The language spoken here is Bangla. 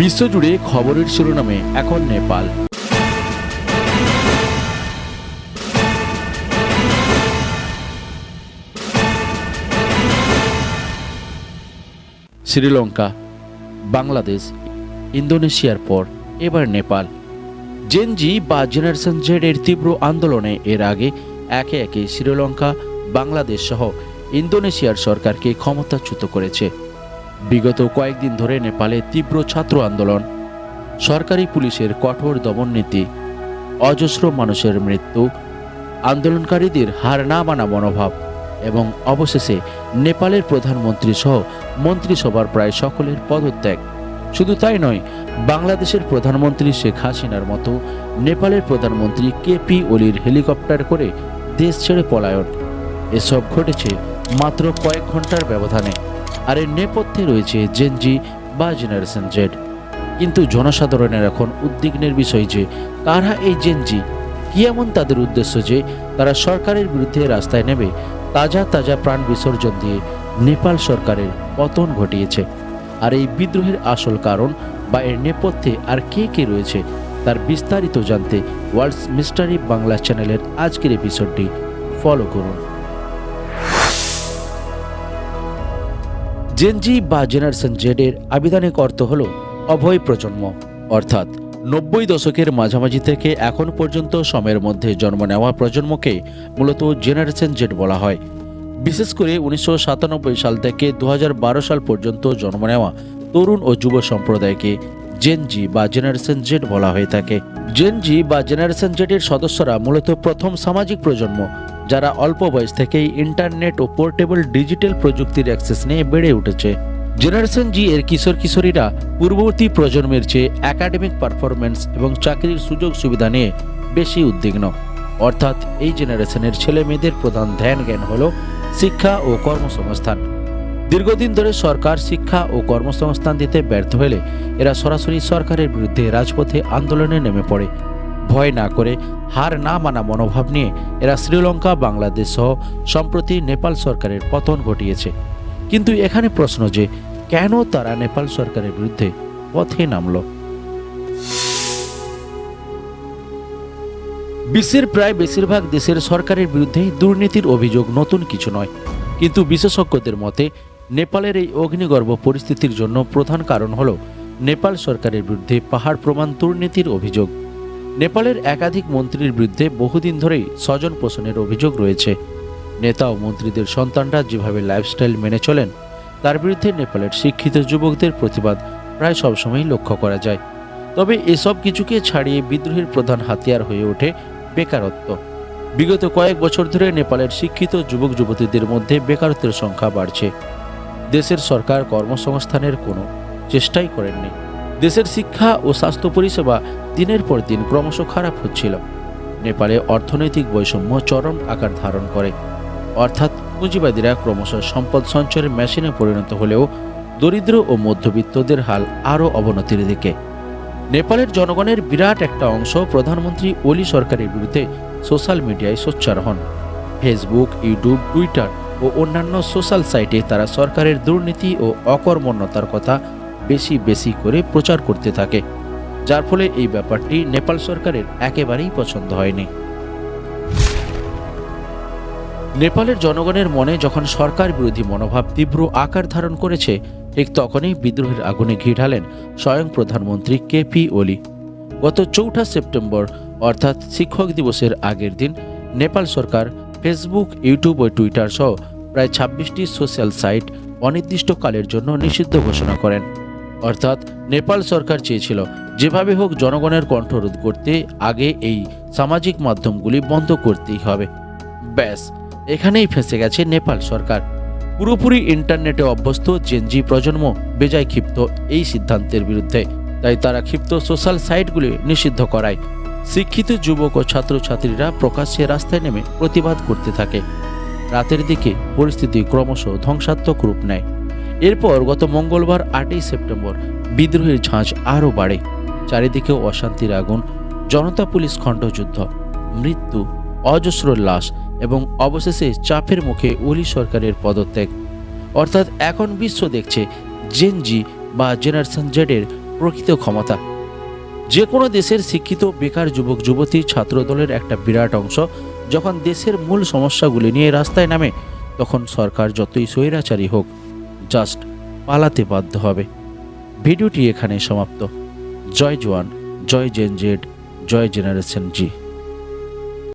বিশ্বজুড়ে খবরের শিরোনামে এখন নেপাল। শ্রীলঙ্কা, বাংলাদেশ, ইন্দোনেশিয়ার পর এবার নেপাল। জেনজি বা জেনারেশন জেড এর তীব্র আন্দোলনে এর আগে একে একে শ্রীলঙ্কা, বাংলাদেশ সহ ইন্দোনেশিয়ার সরকারকে ক্ষমতাচ্যুত করেছে। বিগত কয়েকদিন ধরে নেপালে তীব্র ছাত্র আন্দোলন, সরকারি পুলিশের কঠোর দমন নীতি অজস্র মানুষের মৃত্যু, আন্দোলনকারীদের হার না মানা মনোভাব এবং অবশেষে নেপালের প্রধানমন্ত্রী সহ মন্ত্রিসভার প্রায় সকলের পদত্যাগ। শুধু তাই নয়, বাংলাদেশের প্রধানমন্ত্রী শেখ হাসিনার মতো নেপালের প্রধানমন্ত্রী কেপি ওলির হেলিকপ্টার করে দেশ ছেড়ে পলায়ন। এসব ঘটেছে মাত্র কয়েক ঘণ্টার ব্যবধানে। আর এর নেপথ্যে রয়েছে জেনজি বা জেনারেশন জেড কিন্তু জনসাধারণের এখন উদ্বিগ্নের বিষয় যে, কারা এই জেনজি কি এমন তাদের উদ্দেশ্য যে, তারা সরকারের বিরুদ্ধে রাস্তায় নেমে তাজা তাজা প্রাণ বিসর্জন দিয়ে নেপাল সরকারের পতন ঘটিয়েছে। আর এই বিদ্রোহের আসল কারণ বা এর নেপথ্যে আর কে কে রয়েছে, তার বিস্তারিত জানতে ওয়ার্ল্ডস মিস্টারি বাংলা চ্যানেলের আজকের এপিসোডটি ফলো করুন। জেনজি বা জেনারেশন জেডের আবিধানিক অর্থ হল অভয় প্রজন্ম। অর্থাৎ নব্বই দশকের মাঝামাঝি থেকে এখন পর্যন্ত সময়ের মধ্যে জন্ম নেওয়া প্রজন্মকে মূলত জেনারেশন জেড বলা হয়। বিশেষ করে উনিশশো সাতানব্বই সাল থেকে দু হাজার বারো সাল পর্যন্ত জন্ম নেওয়া তরুণ ও যুব সম্প্রদায়কে জেনজি বা জেনারেশন জেড বলা হয়ে থাকে। জেনজি বা জেনারেশন জেডের সদস্যরা মূলত প্রথম সামাজিক প্রজন্ম। যারা অল্প বয়স থেকেই ইন্টারনেট ও পোর্টেবল ডিজিটাল প্রযুক্তির অ্যাক্সেস নিয়ে বেড়ে উঠেছে। জেনারেশন জি এর কিশোর কিশোরীরা পূর্ববর্তী প্রজন্মের চেয়ে একাডেমিক পারফরমেন্স এবং চাকরির সুযোগ সুবিধা নিয়ে বেশি উদ্বিগ্ন। অর্থাৎ এই জেনারেশনের ছেলে মেয়েদের প্রধান ধ্যান জ্ঞান হল শিক্ষা ও কর্মসংস্থান। দীর্ঘদিন ধরে সরকার শিক্ষা ও কর্মসংস্থান দিতে ব্যর্থ হলে এরা সরাসরি সরকারের বিরুদ্ধে রাজপথে আন্দোলনে নেমে পড়ে। ভয় না করে হার না মানা মনোভাব নিয়ে এরা শ্রীলঙ্কা, বাংলাদেশ সহ সম্প্রতি নেপাল সরকারের পতন ঘটিয়েছে। কিন্তু এখানে প্রশ্ন যে, কেন তারা নেপাল সরকারের বিরুদ্ধে পথে নামলো? বিশ্বের প্রায় বেশিরভাগ দেশের সরকারের বিরুদ্ধে দুর্নীতির অভিযোগ নতুন কিছু নয়। কিন্তু বিশেষজ্ঞদের মতে, নেপালের এই অগ্নিগর্ভ পরিস্থিতির জন্য প্রধান কারণ হল নেপাল সরকারের বিরুদ্ধে পাহাড় প্রমাণ দুর্নীতির অভিযোগ। নেপালের একাধিক মন্ত্রীর বিরুদ্ধে বহুদিন ধরেই স্বজন পোষণের অভিযোগ রয়েছে। নেতা ও মন্ত্রীদের সন্তানরা যেভাবে লাইফস্টাইল মেনে চলেন, তার বিরুদ্ধে নেপালের শিক্ষিত যুবকদের প্রতিবাদ প্রায় সবসময়ই লক্ষ্য করা যায়। তবে এসব কিছুকে ছাড়িয়ে বিদ্রোহের প্রধান হাতিয়ার হয়ে ওঠে বেকারত্ব। বিগত কয়েক বছর ধরে নেপালের শিক্ষিত যুবক যুবতীদের মধ্যে বেকারত্বের সংখ্যা বাড়ছে। দেশের সরকার কর্মসংস্থানের কোনো চেষ্টাই করেননি। দেশের শিক্ষা ও স্বাস্থ্য পরিষেবা দিনের পর দিন ক্রমশ খারাপ হচ্ছিল। নেপালে অর্থনৈতিক বৈষম্য চরম আকার ধারণ করে। অর্থাৎ পুঁজিবাদীরা ক্রমশ সম্পদ সঞ্চয়ের মেশিনে পরিণত হলেও দরিদ্র ও মধ্যবিত্তদের হাল আরও অবনতির দিকে। নেপালের জনগণের বিরাট একটা অংশ প্রধানমন্ত্রী ওলি সরকারের বিরুদ্ধে সোশ্যাল মিডিয়ায় সোচ্চার হন। ফেসবুক, ইউটিউব, টুইটার ও অন্যান্য সোশ্যাল সাইটে তারা সরকারের দুর্নীতি ও অকর্মণ্যতার কথা বেশি বেশি করে প্রচার করতে থাকে, যার ফলে এই ব্যাপারটি নেপাল সরকারের একেবারেই পছন্দ হয়নি। নেপালের জনগণের মনে যখন সরকার বিরোধী মনোভাব তীব্র আকার ধারণ করেছে, ঠিক তখনই বিদ্রোহের আগুনে ঘি ঢালেন স্বয়ং প্রধানমন্ত্রী কেপি ওলি। গত চৌঠা সেপ্টেম্বর, অর্থাৎ শিক্ষক দিবসের আগের দিন, নেপাল সরকার ফেসবুক, ইউটিউব ও টুইটার সহ প্রায় ছাব্বিশটি সোশ্যাল সাইট অনির্দিষ্টকালের জন্য নিষিদ্ধ ঘোষণা করেন। অর্থাৎ নেপাল সরকার চেয়েছিল যেভাবে হোক জনগণের কণ্ঠরোধ করতে আগে এই সামাজিক মাধ্যমগুলি বন্ধ করতেই হবে। ব্যাস, এখানেই ফেঁসে গেছে নেপাল সরকার। পুরোপুরি ইন্টারনেটে অভ্যস্ত জেনজি প্রজন্ম বেজায় ক্ষিপ্ত এই সিদ্ধান্তের বিরুদ্ধে। তাই তারা ক্ষিপ্ত সোশ্যাল সাইটগুলি নিষিদ্ধ করায়। শিক্ষিত যুবক ও ছাত্রছাত্রীরা প্রকাশ্যে রাস্তায় নেমে প্রতিবাদ করতে থাকে। রাতের দিকে পরিস্থিতি ক্রমশ ধ্বংসাত্মক রূপ নেয়। এরপর গত মঙ্গলবার আটই সেপ্টেম্বর বিদ্রোহের ঝাঁঝ আরও বাড়ে। চারিদিকে অশান্তির আগুন, জনতা পুলিশ খণ্ডযুদ্ধ মৃত্যু, অজস্র লাশ এবং অবশেষে চাপের মুখে ওলি সরকারের পদত্যাগ। অর্থাৎ এখন বিশ্ব দেখছে জেনজি বা জেনারেশন জেডের প্রকৃত ক্ষমতা। যে কোনো দেশের শিক্ষিত, বেকার যুবক, যুবতী, ছাত্রদলের একটা বিরাট অংশ যখন দেশের মূল সমস্যাগুলি নিয়ে রাস্তায় নামে, তখন সরকার যতই স্বৈরাচারী হোক জাস্ট পালাতে বাধ্য হবে। ভিডিওটি এখানে সমাপ্ত। জয় জওয়ান জয় জেন জেড, জয় জেনারেশন জি।